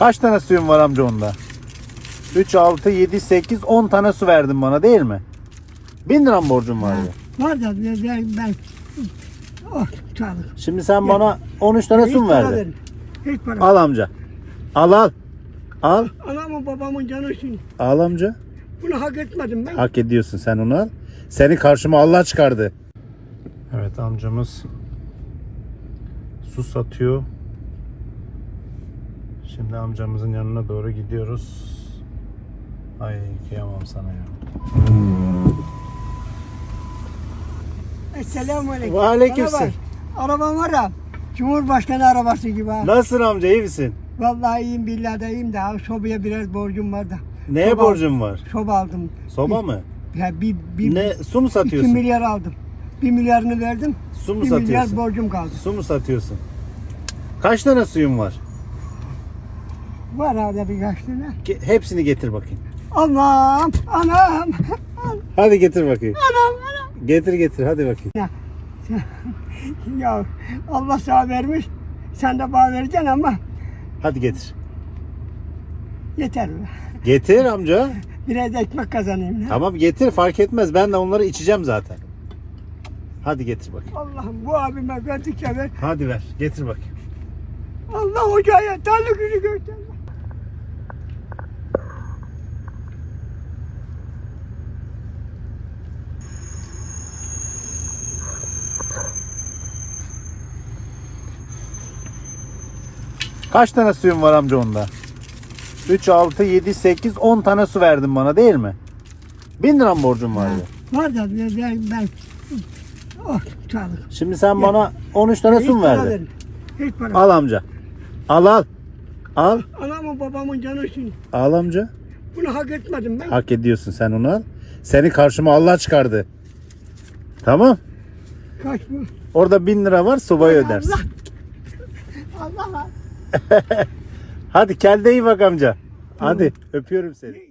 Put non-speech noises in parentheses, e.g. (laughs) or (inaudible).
Kaç tane suyun var amca onda? 3, 6, 7, 8, 10 tane su verdin bana değil mi? 1000 lira mı borcum vardı? Var da ben, ben, ben oh, sağlık. Şimdi sen bana 13 tane su mu verdin? Hiç para. Al amca. Al al. Al. Anamın babamın canı için. Al amca. Bunu hak etmedim ben. Hak ediyorsun sen onu al. Seni karşıma Allah çıkardı. Evet amcamız su satıyor. Şimdi amcamızın yanına doğru gidiyoruz. Ay kıyamam sana ya. Esselamu aleyküm. Ve aleyküm Bana bak, Arabam var ya. Cumhurbaşkanı arabası gibi ha. Nasılsın amca iyi misin? Vallahi iyiyim billahi de iyiyim de sobaya biraz borcum var da. Neye Soba- borcun var? Soba aldım. Soba mı? Ya bir, bir, Ne su mu iki satıyorsun? milyar aldım. Bir milyarını verdim. Su mu bir milyar satıyorsun? borcum kaldı. Su mu satıyorsun? Kaç tane suyun var? Var arada birkaç tane. Ge- Hepsini getir bakayım. Anam, anam, Hadi getir bakayım. anam, anam. Getir getir hadi bakayım. Ya Allah sana vermiş. Sen de bana vereceksin ama Hadi getir. yeter. be. Getir amca. Biraz ekmek kazanayım. ya. Tamam getir fark etmez. Ben de onları içeceğim zaten. Hadi getir bakayım. Allah'ım bu abime verdikçe ver. Hadi ver. Getir bakayım. Allah hocaya tanrı günü göster. Kaç tane suyun var amca onda? 3, 6, 7, 8, 10 tane su verdin bana değil mi? 1000 lira mı borcum vardı? Var da ben, ben, ben oh. Şimdi sen bana 13 tane su mu verdin? Hiç para. Al amca. Al al. Al. Anamın babamın canı için. Al amca. Bunu hak etmedim ben. Hak ediyorsun sen onu al. Seni karşıma Allah çıkardı. Tamam. Kaç bu? Orada 1000 lira var subayı ödersin. Allah (laughs) Allah. Hadi kendine iyi bak amca. Hadi öpüyorum seni.